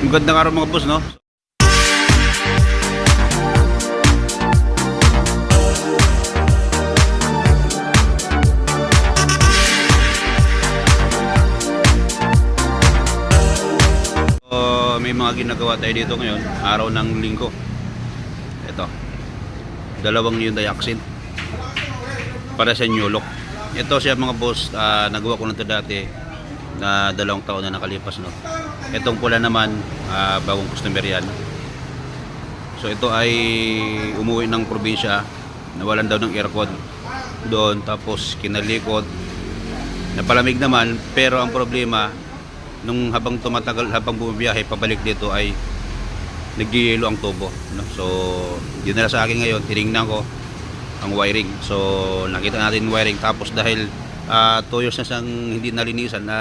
Magandang araw mga boss, no? So, may mga ginagawa tayo dito ngayon, araw ng linggo. Ito. Dalawang Hyundai Accent. Para sa New Look. Ito siya mga boss, ah, nagawa ko na ito dati na dalawang taon na nakalipas no. Itong pula naman ah, bagong customer yan. So ito ay umuwi ng probinsya, nawalan daw ng aircon doon tapos kinalikot. Napalamig naman pero ang problema nung habang tumatagal habang bumibiyahe pabalik dito ay nagyayelo ang tubo no? so dinala sa akin ngayon tinignan ko ang wiring so nakita natin wiring tapos dahil uh, 2 years na siyang hindi nalinisan na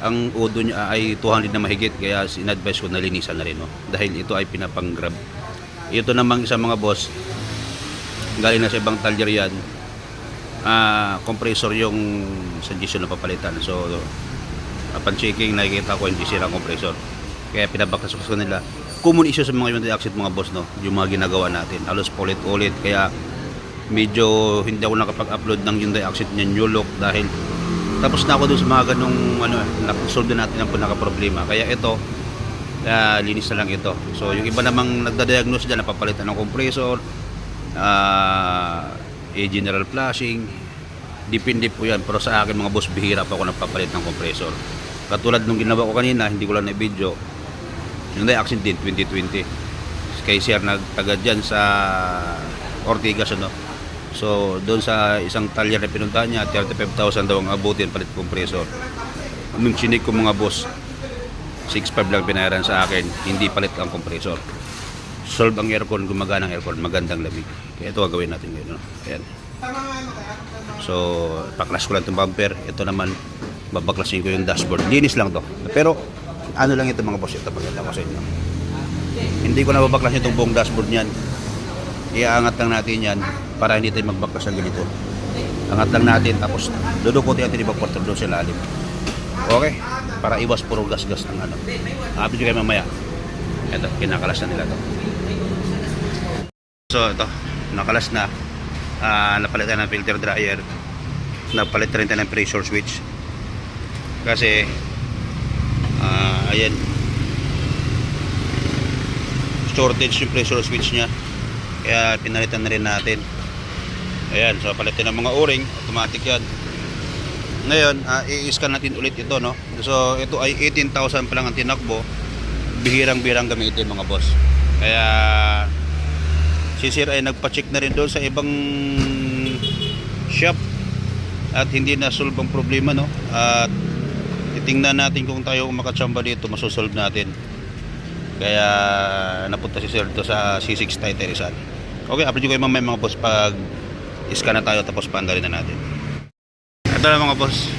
ang udo niya ay 200 na mahigit kaya in-advise ko nalinisan na rin no? dahil ito ay pinapang-grab ito namang isang mga boss galing na sa ibang talyer yan. Ah compressor yung suggestion na papalitan. So upon checking nakikita ko hindi sira compressor. Kaya pinabaklas ko nila common issue sa mga Hyundai Accent mga boss no? Yung mga ginagawa natin. Halos paulit-ulit. Kaya medyo hindi ako nakapag-upload ng Hyundai Accent niya new look dahil tapos na ako dun sa mga ganong ano nakasolve na natin ang pinaka-problema. Kaya ito ah, linis na lang ito. So yung iba namang nagda-diagnose dyan napapalitan ng compressor ah eh, general flashing depende po yan. Pero sa akin mga boss bihira pa ako nagpapalit ng compressor. Katulad nung ginawa ko kanina hindi ko lang na video yung accent din 2020 kay sir nagtaga dyan sa Ortigas ano so doon sa isang talyer na pinuntahan niya 35,000 daw ang abutin palit compressor nung chinik ko mga boss 6.5 lang binayaran sa akin hindi palit ang compressor solve ang aircon gumagana ang aircon magandang lamig kaya ito gagawin natin ngayon no? ayan So, paklas ko lang itong bumper. Ito naman, babaklasin ko yung dashboard. Linis lang to. Pero, ano lang ito mga boss, ito pagkita ko sa inyo. Hindi ko na babaklasin itong buong dashboard niyan. Iaangat lang natin yan para hindi tayo magbaklas ng ganito. Angat lang natin, tapos dudukutin natin ibang porter doon sa lalim. Okay? Para iwas puro gas-gas ng ano. Happy kayo mamaya. Ito, kinakalas na nila to. So, ito, nakalas na uh, napalitan ng filter dryer napalit rin tayo ng pressure switch kasi uh, ayan shortage yung pressure switch nya kaya pinalitan na rin natin. Ayan so palitan ng mga o-ring automatic yan. Ngayon uh, i-scan natin ulit ito no? So ito ay 18,000 pa lang ang tinakbo. Bihirang birang gamitin mga boss. Kaya si Sir ay nagpa-check na rin doon sa ibang shop at hindi na solve ang problema no? At titingnan natin kung tayo makatsamba dito masosolve natin. Kaya napunta si Sir to sa C6 Thai Terrasan okay upload ko yung mamaya mga boss pag iskan na tayo tapos paandarin na natin ito na mga boss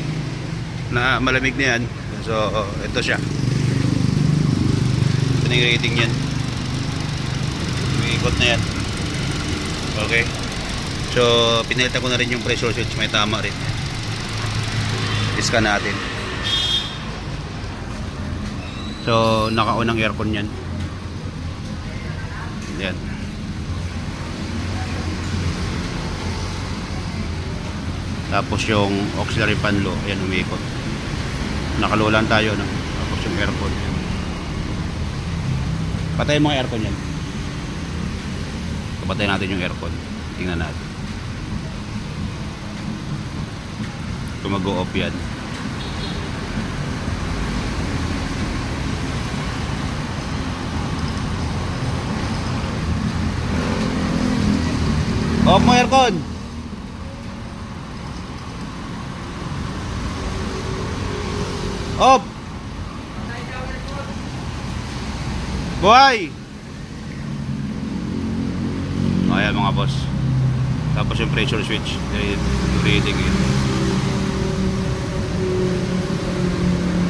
na malamig na yan so ito siya ito na yung rating yan umiikot na yan Okay. So, pinalitan ko na rin yung pressure switch. May tama rin. Iskan natin. So, naka-on ang aircon yan. Yan. Tapos yung auxiliary fan low, ayan umiikot. Nakalulan tayo, no? Tapos yung aircon. Patay ang aircon yan. Kapatay natin yung aircon. Tingnan natin. Kung mag-o-off yan. Off mo aircon! Off! Buhay! Ayan mga boss. Tapos yung pressure switch, reading it.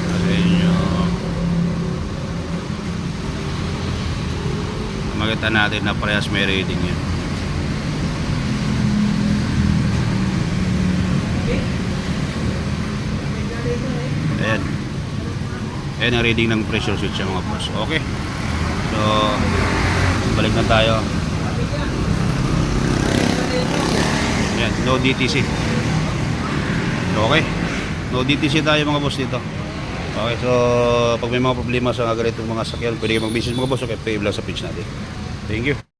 Sa inyo. Makita natin na parehas may reading yan. Ayan. Ayan ang reading ng pressure switch mga boss. Okay. So, balik na tayo. Ayan, no DTC. Okay. No DTC tayo mga boss dito. Okay, so pag may mga problema sa ganitong mga sakyan, pwede kayo mag-business mga boss. Okay, pay lang sa page natin. Thank you.